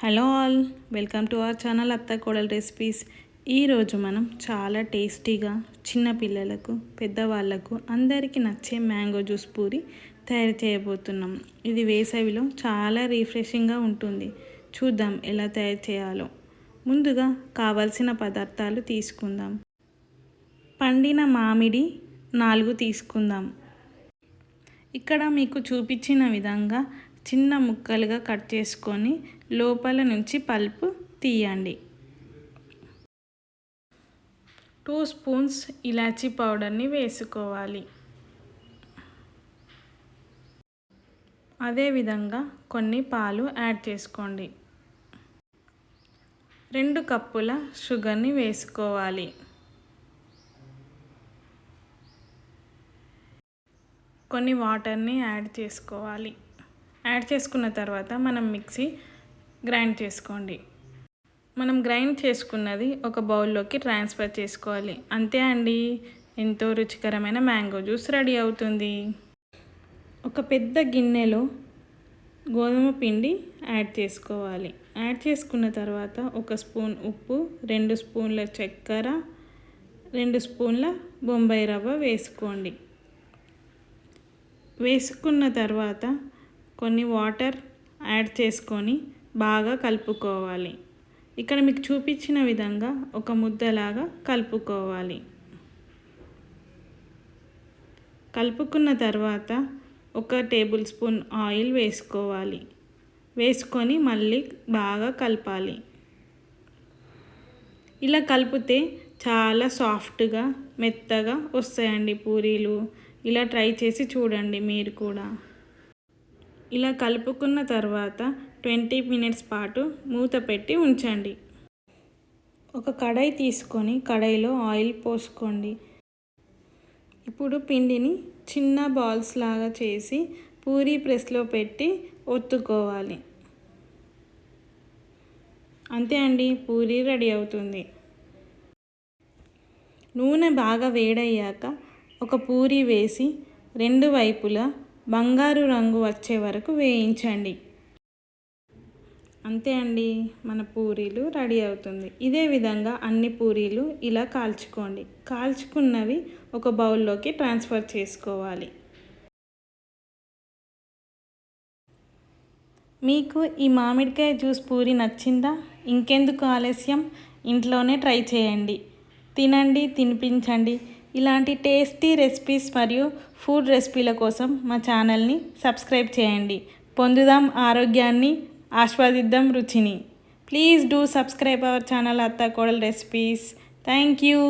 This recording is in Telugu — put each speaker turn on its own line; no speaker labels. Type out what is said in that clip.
Hello all welcome to our channel Atta Kodal recipes. ఈరోజు మనం చాలా టేస్టీగా చిన్న పిల్లలకు పెద్దవాళ్ళకు అందరికీ నచ్చే మ్యాంగో జ్యూస్ పూరి తయారు చేయబోతున్నాం. ఇది వేసవిలో చాలా రిఫ్రెషింగ్గా ఉంటుంది. చూద్దాం ఎలా తయారు చేయాలో. ముందుగా కావలసిన పదార్థాలు తీసుకుందాం. పండిన మామిడి నాలుగు తీసుకుందాం. ఇక్కడ మీకు చూపించిన విధంగా చిన్న ముక్కలుగా కట్ చేసుకొని లోపల నుంచి పల్పు తీయండి. టూ స్పూన్స్ ఇలాచీ పౌడర్ని వేసుకోవాలి. అదేవిధంగా కొన్ని పాలు యాడ్ చేసుకోండి. రెండు కప్పుల షుగర్ని వేసుకోవాలి. కొన్ని వాటర్ని యాడ్ చేసుకోవాలి. యాడ్ చేసుకున్న తర్వాత మనం మిక్సీ గ్రైండ్ చేసుకోండి. మనం గ్రైండ్ చేసుకున్నది ఒక బౌల్లోకి ట్రాన్స్ఫర్ చేసుకోవాలి. అంతే అండి. ఎంతో రుచికరమైన మ్యాంగో జ్యూస్ రెడీ అవుతుంది. ఒక పెద్ద గిన్నెలో గోధుమ పిండి యాడ్ చేసుకోవాలి. యాడ్ చేసుకున్న తర్వాత ఒక స్పూన్ ఉప్పు రెండు స్పూన్ల చక్కెర రెండు స్పూన్ల బొంబాయి రవ్వ వేసుకోండి. వేసుకున్న తర్వాత కొన్ని వాటర్ యాడ్ చేసుకొని బాగా కలుపుకోవాలి. ఇక్కడ మీకు చూపించిన విధంగా ఒక ముద్దలాగా కలుపుకోవాలి. కలుపుకున్న తర్వాత ఒక టేబుల్ స్పూన్ ఆయిల్ వేసుకోవాలి. వేసుకొని మళ్ళీ బాగా కలపాలి. ఇలా కలిపితే చాలా సాఫ్ట్గా మెత్తగా వస్తాయండి పూరీలు. ఇలా ట్రై చేసి చూడండి మీరు కూడా. ఇలా కలుపుకున్న తర్వాత ట్వంటీ మినిట్స్ పాటు మూత పెట్టి ఉంచండి. ఒక కడాయి తీసుకొని కడాయిలో ఆయిల్ పోసుకోండి. ఇప్పుడు పిండిని చిన్న బాల్స్ లాగా చేసి పూరీ ప్రెస్లో పెట్టి ఒత్తుకోవాలి. అంతే అండి పూరీ రెడీ అవుతుంది. నూనె బాగా వేడయ్యాక ఒక పూరి వేసి రెండు వైపులా బంగారు రంగు వచ్చే వరకు వేయించండి. అంతే అండి మన పూరీలు రెడీ అవుతుంది. ఇదే విధంగా అన్ని పూరీలు ఇలా కాల్చుకోండి. కాల్చుకున్నవి ఒక బౌల్లోకి ట్రాన్స్ఫర్ చేసుకోవాలి. మీకు ఈ మామిడికాయ జ్యూస్ పూరి నచ్చిందా? ఇంకెందుకు ఆలస్యం? ఇంట్లోనే ట్రై చేయండి. తినండి తినిపించండి. ఇలాంటి టేస్టీ రెసిపీస్ మరియు ఫుడ్ రెసిపీల కోసం మా ఛానల్ని సబ్స్క్రైబ్ చేయండి. పొందుదాం ఆరోగ్యాన్ని ఆస్వాదిద్దాం రుచిని. Please do subscribe our channel Atta Kodal recipes. Thank you.